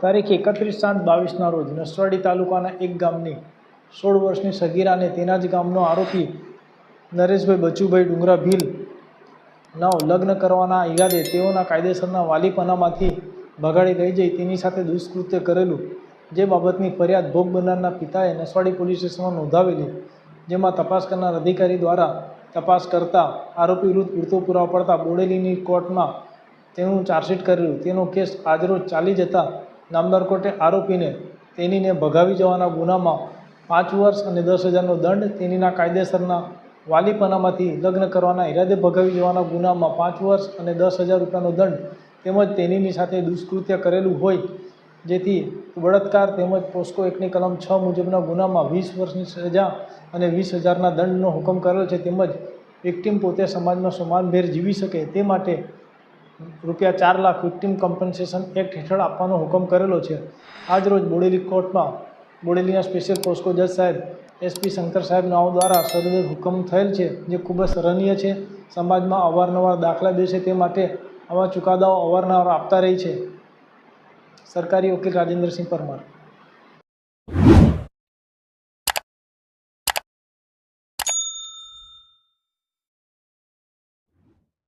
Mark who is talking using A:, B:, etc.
A: તારીખ એકત્રીસ સાત બાવીસના રોજ નસવાડી તાલુકાના એક ગામની સોળ વર્ષની સગીરા અને તેના જ ગામનો આરોપી નરેશભાઈ બચુભાઈ ડુંગરા ભીલ નવ લગ્ન કરવાના ઈરાદે તેઓના કાયદેસરના વાલીપનામાંથી ભગાડી લઈ જઈ તેની સાથે દુષ્કૃત્ય કરેલું, જે બાબતની ફરિયાદ ભોગ બનનારના પિતાએ નસવાડી પોલીસ સ્ટેશનમાં નોંધાવેલી, જેમાં તપાસ કરનાર અધિકારી દ્વારા તપાસ કરતા આરોપી વિરુદ્ધ પૂરતો પુરાવા પડતા બોડેલીની કોર્ટમાં તેનું ચાર્જશીટ કરેલું. તેનો કેસ આજરોજ ચાલી જતા નામદાર કોર્ટે આરોપીને તેનીને ભગાવી જવાના ગુનામાં પાંચ વર્ષ અને દસ હજારનો દંડ તેનીના કાયદેસરના વાલીપનામાંથી લગ્ન કરવાના ઈરાદે ભગાવી જવાના ગુનામાં પાંચ વર્ષ અને દસ હજાર રૂપિયાનો દંડ તેમજ તેનીની સાથે દુષ્કૃત્ય કરેલું હોય, જેથી બળાત્કાર તેમજ પોસ્કો એકની કલમ છ મુજબના ગુનામાં વીસ વર્ષની સજા અને વીસ હજારના દંડનો હુકમ કરેલો છે, તેમજ વિક્ટીમ પોતે સમાજમાં સમાનભેર જીવી શકે તે માટે રૂપિયા ચાર લાખ વિક્ટીમ કોમ્પન્સેશન એક્ટ હેઠળ આપવાનો હુકમ કરેલો છે. આજરોજ બોડેલી કોર્ટમાં બોડેલીના સ્પેશિયલ પોસ્કો જજ સાહેબ એસપી શંકર સાહેબ નાઓ દ્વારા સદય હુકમ થયેલ છે, જે ખૂબ જ સરાહનીય છે. સમાજમાં અવારનવાર દાખલા દેશે તે માટે આવા ચુકાદાઓ અવારનવાર આપતા રહી છે. સરકારી વકીલ રાજેન્દ્રસિંહ પરમાર.